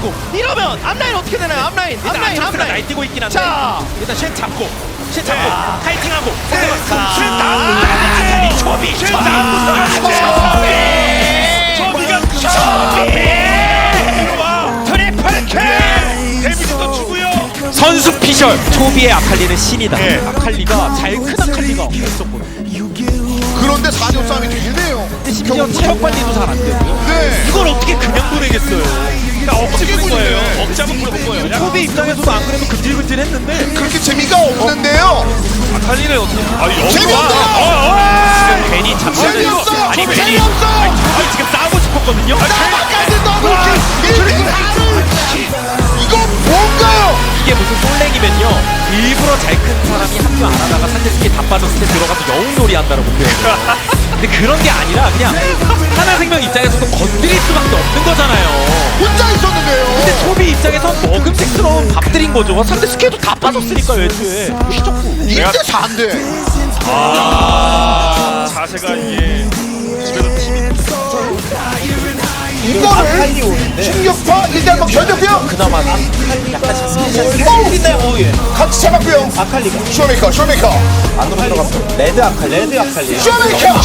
그리고 이러면 앞라인 어떻게 되나요? 앞라인, 앞라인, 앞라인. 날뛰고 있긴 한데 자. 일단 쉔 잡고 쉔 잡고 카이팅하고 쉔 초비 쉔 초비가 초비 트리플 킬 데미지도 주고요 선수 피셜 초비의 아칼리는 신이다 예. 아칼리가 잘큰 아칼리가 없었고 3대 4점 싸움이 되네요. 심지어 체력 관리도 잘 안 되고요. 네. 이걸 어떻게 그냥 보내겠어요? 그러니까 억지로 본 거예요. 억지로 보는 거예요. 초비 입장에서도 안 그래도 금질금질 했는데 그렇게 재미가 없는데요. 아탈리를 어떻게? 아니 재미없어! 아, 아, 아. 지금 괜히 잡고 재미없어! 아니 괜히 재미없어! 아니 지금 싸우고 싶었거든요. 아, 나만까지 너무 와. 이렇게 이거 뭔가요? 이게 무슨 솔랭이면요. 일부러 잘 큰 사람이 합류 안 하다가 산제스키 다 빠졌을 때 들어가서 영웅놀이 한다라고 표현해요. 근데 그런 게 아니라 그냥 하나생명 입장에서도 건드릴 수밖에 없는 거잖아요. 혼자 있었는데요. 근데 초비 입장에서 먹음직스러운 밥들인 거죠. 산제스키도 다 빠졌으니까 애초에. 휘젓고 1대 4인데. 아 자세가 이게 이거를 충격파 1대 한번 아칼리가 쇼메이커, 쇼메이커. 안으로 들어갔어 레드 아칼리 레드 아칼리 쇼메이커.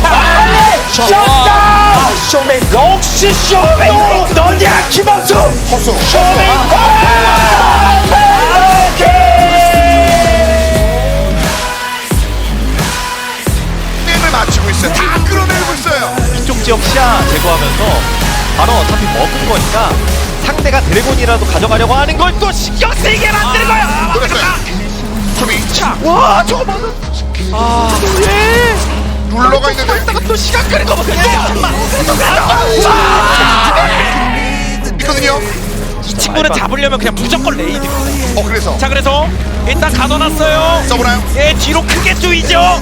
샷다 쇼메 역시 쇼메 너냐 김학수 허수. 게임을 마치고 있어요. 다 끌어내고 있어요. 이쪽 지역 시야 제거하면서 바로 어차피 먹은 거니까 상대가 드래곤이라도 가져가려고 하는 걸 또 신경 쓰이게 만드는 거야 노렸어요. 초비 차. 와 저거 맞아. 아 왜? 룰러가 있는데. 이따가 또 시간 끄는 거 보세요. 있거든요. 이 친구는 잡으려면 그냥 무조건 레이드입니다. 어 그래서. 자 그래서 일단 가둬놨어요. 써보나요? 예 뒤로 크게 쪼이죠?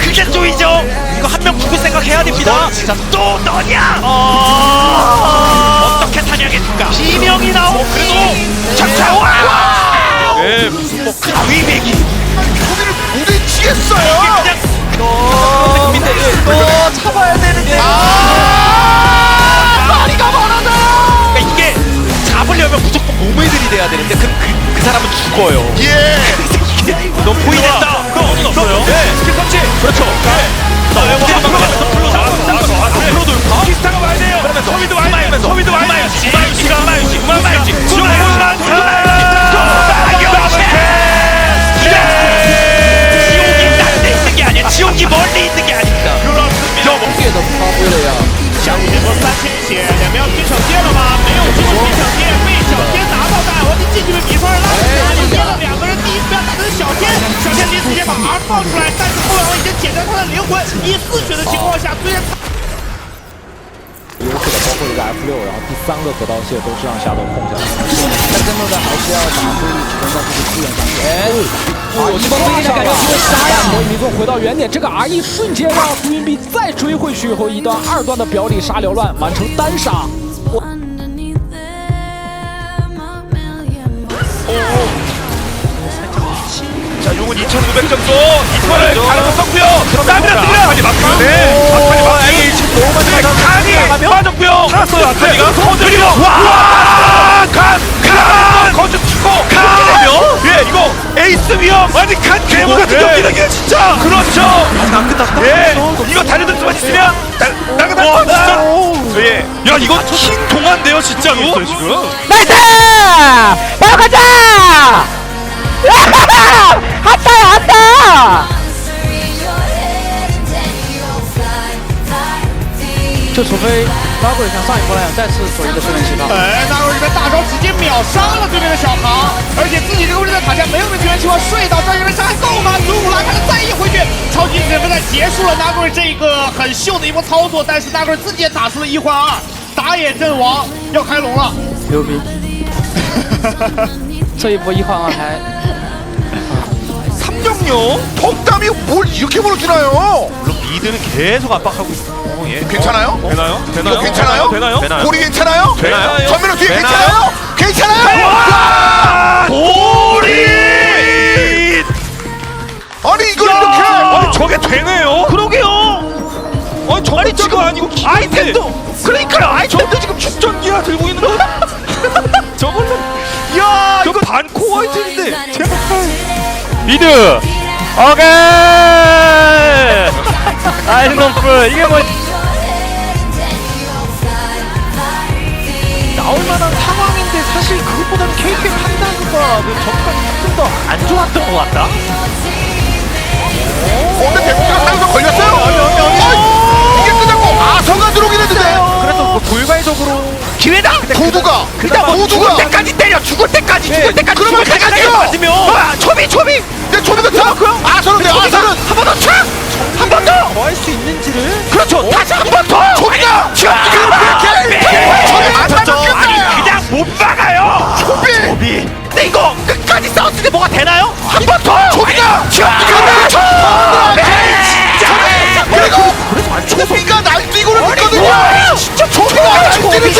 크게 쪼이죠? 이거 한 명 죽을 생각 해야 됩니다. 진짜. 또 너냐? 어... 어떻게 사냥해줄까? 비명이 나오고 그래도 잠깐만 예 무슨 뭐 가위배기. 초비를 부딪히겠어요. 그냥 어 근데 또 잡아야 되는데. 아! 마리가 멀어져! 그러니까 이게 잡으려면 무조건 몸을 들이대야 되는데 그, 그, 그 사람은 죽어요. 예. 너 포인했다 없어요 네. 스킬 터치. 그렇죠. 네. 자, 앞으로 가면서 불러 나왔어 앞으로 돌파 키스타가 와야 돼요. 그러면서 소비도 와야 돼 소비도 와야 돼마 鲜血，两边要拼小天了吗？没有机会拼小天，被小天拿到。但奥利继续被比分拉低，拉低。捏了。两个人第一时间打的是小天，小天直接把 R 放出来，但是后摇已经减掉他的灵魂。第四血的情况下，虽然。个 F 六，然后第三个格刀蟹都是让夏豆控下来的。但更多的还是要把威力集中在这个资源上面。哎，有一波威力感觉特别沙哑。魔影迷宫回到原点，这个 R 一瞬间让浮云币再追回去以后，一段二段的表里杀缭乱，完成单杀。 Underneath them, a million 자, 용은 2,900 정도 이거를 가능성 썼고요. 그다음에 아니 막판. 네. 막판이 막판이 지금 많이 칸이 빠졌고요. 살았어요. 아칸이가 그리고 와! 칸! 칸! 거저 치고 칸! 예, 이거 에이스 위험. 아니 칸 괴물 같은 게 진짜. 그렇죠. 안 끝났다. 예. 이거 달려들 수만 있으면 나가 와, 진짜. 예. 야, 이거 킹 동안데요, 진짜로. 지금. 나이스! 就除非 m a r g 像上一波那样再次做一个训练信号。哎，纳瑞这边大招直接秒杀了对面的小航，而且自己这个位置在塔下没有被支援情况，睡到这边伤害够吗？祖武拉开了再一回去，超级准备在结束了纳瑞这个很秀的一波操作，但是纳瑞自己也打出了一换二，打野阵亡要开龙了。牛逼！这一波一换二还 삼정용 톡담이 뭘 이렇게 벌어지나요? 이들은 계속 압박하고 있어. 예. 괜찮아요? 되나요? 되나요? 이거 괜찮아요? 되나요? 되나요? 볼이 괜찮아요? 되나요? 네. 전면으로 뒤에 되나요? 괜찮아요? 괜찮아요? 네. 골이! 아니 이걸 이렇게 아니 저게 되네요. 그러게요. 아니 저거 지금 아니고 기... 아이템도 그러니까요. 아이템도 저... 지금 축전기야 들고 있는 거. 저걸로 야 저거 반코 화이트인데 제발. 미드 어가 아이스nom프 이게 뭐 나올 만한 상황인데 사실 그것보다는 KT의 판단과 그 전까지 조금 더 안 좋았던 것 같다. 어, 근데 대구가 상에서 걸렸어요. 어, 이게 끝났고 아서가 들어오긴 했는데 그래서 뭐 돌발적으로 기회다. 도두가 일단 뭐 도두가 죽을 때까지 때려 죽을 그리